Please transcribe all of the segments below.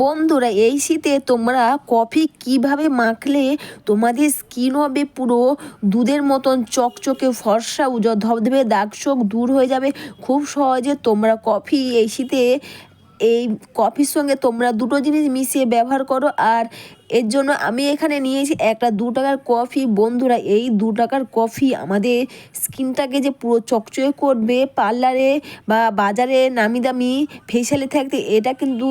বন্ধুরা, এই শীতে তোমরা কফি কীভাবে মাখলে তোমাদের স্কিন হবে পুরো দুধের মতন চকচকে, ফর্সা, উজ্জ্বল ধবধবে, দাগ শোক দূর হয়ে যাবে। খুব সহজে তোমরা কফি এই শীতে, এই কফির সঙ্গে তোমরা দুটো জিনিস মিশিয়ে ব্যবহার করো। আর এর জন্য আমি এখানে নিয়েছি একটা দু টাকার কফি। বন্ধুরা, এই দু টাকার কফি আমাদের স্কিনটাকে যে পুরো চকচকে করবে, পার্লারে বা বাজারে নামি দামি ফেশিয়ালে থাকতে, এটা কিন্তু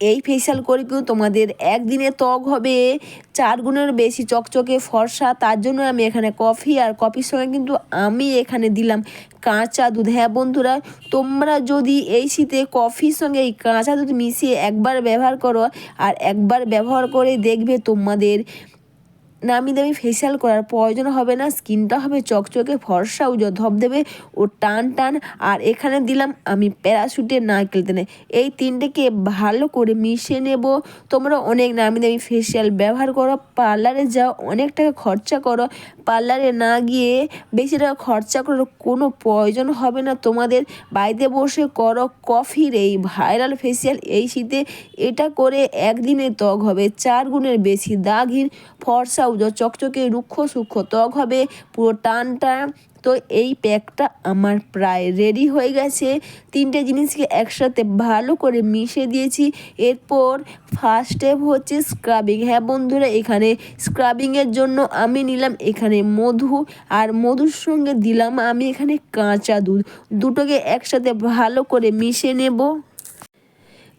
এই ফেসিয়াল করে কিন্তু তোমাদের একদিনে ত্বক হবে, চার গুণের বেশি চকচকে ফর্সা, তার জন্য আমি এখানে কফি আর কফির সঙ্গে কিন্তু আমি এখানে দিলাম কাঁচা দুধ। হ্যাঁ বন্ধুরা, তোমরা যদি এই শীতে কফির সঙ্গে এই কাঁচা দুধ মিশিয়ে একবার ব্যবহার করো, আর একবার ব্যবহার করে দেখবে তোমাদের নামি দামি ফেসিয়াল করার প্রয়োজন হবে না, স্কিনটা হবে চকচকে, ফর্সা, উজ্জ্বল, ধবধবে ও টান টান। আর এখানে দিলাম আমি প্যারাশুটের কেলতে তেলে। এই তিনটেকে ভালো করে মিশে নেব। তোমরা অনেক নামি দামি ফেসিয়াল ব্যবহার করো, পার্লারে যাও, অনেক টাকা খরচা করো। পার্লারে না গিয়ে বেশি টাকা খরচা করার কোনো প্রয়োজন হবে না। তোমাদের বাড়িতে বসে করো কফির এই ভাইরাল ফেসিয়াল এই শীতে এটা করে একদিনে ত্বক হবে চার গুণের বেশি। দাগহীন ফর্সা উজ, চকচকে রুক্ষ সূক্ষ্ম ত্বক হবে। পুরো টান টান তো এই প্যাকটা আমার প্রায় রেডি হয়ে গেছে। তিনটে জিনিসকে একসাথে ভালো করে মিশে দিয়েছি। এরপর ফার্স্ট স্টেপ হচ্ছে স্ক্রাবিং হ্যাঁ বন্ধুরা, এখানে স্ক্রাবিংয়ের জন্য আমি নিলাম এখানে মধু আর মধুর সঙ্গে দিলাম আমি এখানে কাঁচা দুধ। দুটোকে একসাথে ভালো করে মিশে নেব।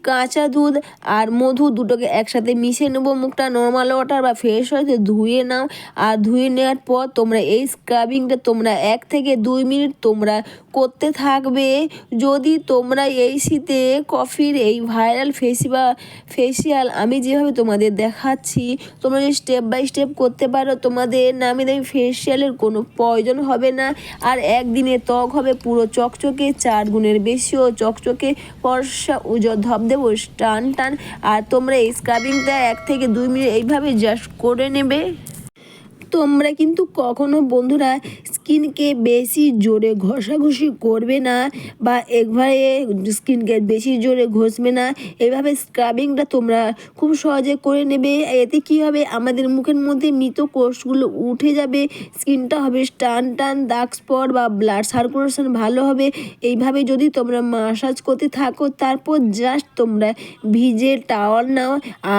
কাঁচা দুধ আর মধু দুটোকে একসাথে মিশিয়ে নেব। মুখটা নর্মাল ওয়াটার বা ফ্রেশ হয়েছে, ধুয়ে নাও। আর ধুয়ে নেওয়ার পর তোমরা এই স্ক্রাবিংটা তোমরা এক থেকে দুই মিনিট তোমরা করতে থাকবে। যদি তোমরা এই শীতে কফির এই ভাইরাল ফেসি বা ফেসিয়াল আমি যেভাবে তোমাদের দেখাচ্ছি, তোমরা যদি স্টেপ বাই স্টেপ করতে পারো, তোমাদের নামি দামি ফেসিয়ালের কোনো প্রয়োজন হবে না। আর একদিনে ত্বক হবে পুরো চকচকে, চার গুণের বেশিও চকচকে, ফর্সা, উজ্জ্বল ধব দেবো, টান টান। আর তোমরা এই স্ক্রাবিংটা এক থেকে দুই মিনিট এইভাবে জাস্ট করে নেবে। তোমরা কিন্তু কখনো বন্ধুরা স্কিনকে বেশি জোরে ঘষাঘষি করবে না বা একবারে স্কিনকে বেশি জোরে ঘষবে না। এভাবে স্ক্রাবিংটা তোমরা খুব সহজে করে নেবে। এতে কি হবে? আমাদের মুখের মধ্যে মৃত কোষগুলো উঠে যাবে। স্কিনটা হবে টান টান দাগ স্পট বা ব্লাড সার্কুলেশন ভালো হবে। এইভাবে যদি তোমরা মাসাজ করতে থাকো, তারপর জাস্ট তোমরা ভিজে টাওয়াল নাও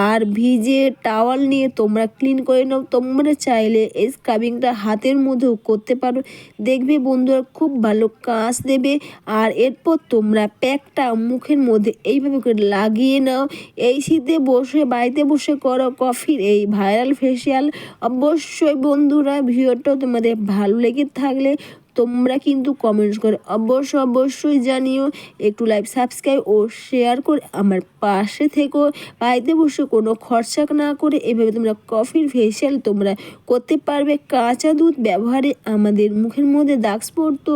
আর ভিজে টাওয়াল নিয়ে তোমরা ক্লিন করে নাও। তোমরা চাইলে এই স্ক্রাবিংটা হাতের মধ্যেও করতে পারো। দেখবে বন্ধুরা খুব ভালো কাঁচ দেবে। আর এরপর তোমরা প্যাকটা মুখের মধ্যে এইভাবে করে লাগিয়ে নাও। এই শীতে বসে, বাড়িতে বসে করো কফির এই ভাইরাল ফেসিয়াল অবশ্যই বন্ধুরা ভিডিওটাও তোমাদের ভালো লেগে থাকলে তোমরা কিন্তু কমেন্টস করে অবশ্য অবশ্যই জানিও, একটু লাইভ সাবস্ক্রাইব ও শেয়ার করে আমার পাশে থেকো। বাড়িতে বসে কোনো খরচা না করে এভাবে তোমরা কফির ফেসিয়াল তোমরা করতে পারবে। কাঁচা দুধ ব্যবহারে আমাদের মুখের মধ্যে দাগ স্পট তো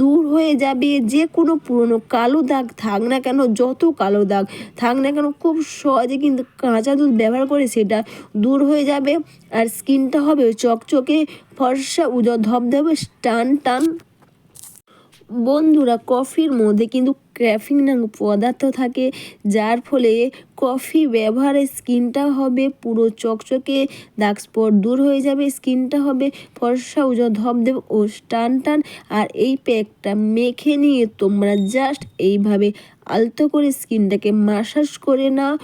দূর হয়ে যাবে। যে কোনো পুরনো কালো দাগ থাক না কেন, যত কালো দাগ থাক না কেন, খুব সহজে কিন্তু কাঁচা দুধ ব্যবহার করে সেটা দূর হয়ে যাবে। আর স্কিনটা হবে চকচকে ফর্সা উজ্জ্বল ধবধবে টান টান। বন্ধুরা, কফির মধ্যে কিন্তু ক্র্যাফিং নামক পদার্থ থাকে, যার ফলে কফি ব্যবহারে স্কিনটা হবে পুরো চকচকে, দাগ স্পট দূর হয়ে যাবে, স্কিনটা হবে ফর্সা উজ্জ্বল ধবধব ও টান টান। আর এই প্যাকটা মেখে নিয়ে তোমরা জাস্ট এইভাবে আলতো করে স্কিনটাকে মাসাজ করে নাও।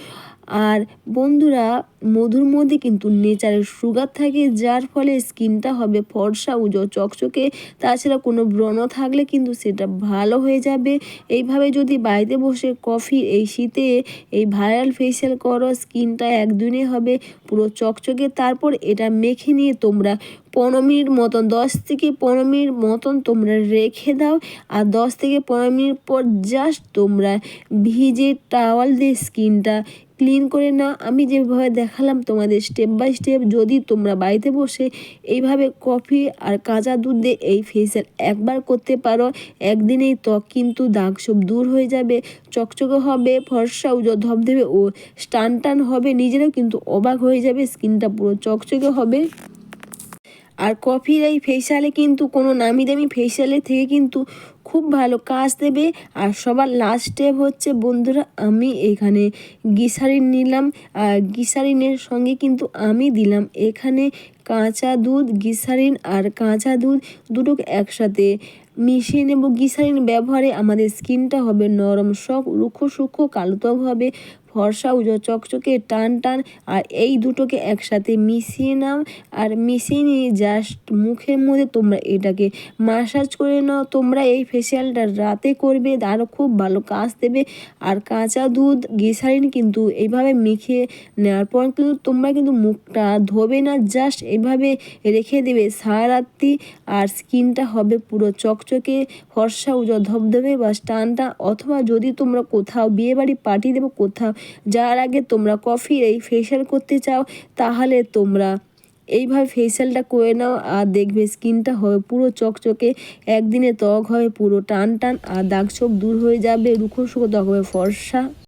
আর বন্ধুরা, মধুর মধ্যে কিন্তু নেচারের সুগার থাকে, যার ফলে স্কিনটা হবে ফর্সা উজো চকচকে। তাছাড়া কোনো ব্রণ থাকলে কিন্তু সেটা ভালো হয়ে যাবে। এইভাবে যদি বাড়িতে বসে কফি, এই শীতে এই ভাইরাল ফেসিয়াল করো, স্কিনটা একদিনে হবে পুরো চকচকে। তারপর এটা মেখে নিয়ে তোমরা পনেরো মিনিট মতন, দশ থেকে পনেরো মিনিট মতন তোমরা রেখে দাও। আর দশ থেকে পনেরো মিনিট পর জাস্ট তোমরা ভিজে টাওয়াল দিয়ে স্কিনটা ক্লিন করে না, আমি যেভাবে দেখালাম তোমাদের স্টেপ বাই স্টেপ যদি তোমরা বাড়িতে বসে এইভাবে কফি আর কাঁচা দুধ দিয়ে এই ফেসিয়াল একবার করতে পারো একদিনেই ত্বক কিন্তু দাগ সব দূর হয়ে যাবে, চকচকে হবে, ফর্সা উজো, ধবধবে ও স্টান টান হবে, নিজেরাও কিন্তু অবাক হয়ে যাবে স্কিনটা পুরো চকচকে হবে। আর কফির এই ফেসিয়ালে কিন্তু কোনো নামি দামি ফেসিয়ালের থেকে কিন্তু খুব ভালো কাজ দেবে। আর সবার লাস্ট স্টেপ হচ্ছে, বন্ধুরা, আমি এখানে গিসারিন নিলাম। আর গিসারিনের সঙ্গে কিন্তু আমি দিলাম এখানে কাঁচা দুধ গিসারিন আর কাঁচা দুধ দুটো একসাথে মিশিয়ে নেব। গিসারিন ব্যবহারে আমাদের স্কিনটা হবে নরম শক রুক্ষ, সূক্ষ্ম কালুতব হবে। ফর্সা উজো, চকচকে, টান টান, আর এই দুটোকে একসাথে মিশিয়ে নাও। আর মিশিয়ে নিয়ে জাস্ট মুখের মধ্যে তোমরা এটাকে মাসাজ করে নাও। তোমরা এই ফেসিয়ালটা রাতে করবে আরও খুব ভালো কাজ দেবে। আর কাঁচা দুধ গ্লিসারিন কিন্তু এইভাবে মেখে নেওয়ার পর কিন্তু তোমরা কিন্তু মুখটা ধোবে না জাস্ট এভাবে রেখে দেবে সারা আর স্কিনটা হবে পুরো চকচকে ফর্সা উজ্জ্বল ধবধবে বা টানটা। অথবা যদি তোমরা কোথাও বিয়েবাড়ি পার্টি দেবো, কোথাও যাওয়ার আগে তোমরা কফির এই ফেশিয়াল করতে চাও, তাহলে তোমরা এইভাবে ফেসিয়ালটা করে নাও আর দেখবে স্কিনটা হয় পুরো চকচকে, একদিনে ত্বক হবে পুরো টান টান আর দাগ চোখ দূর হয়ে যাবে রুখো সুখো ত্বক হবে ফর্সা।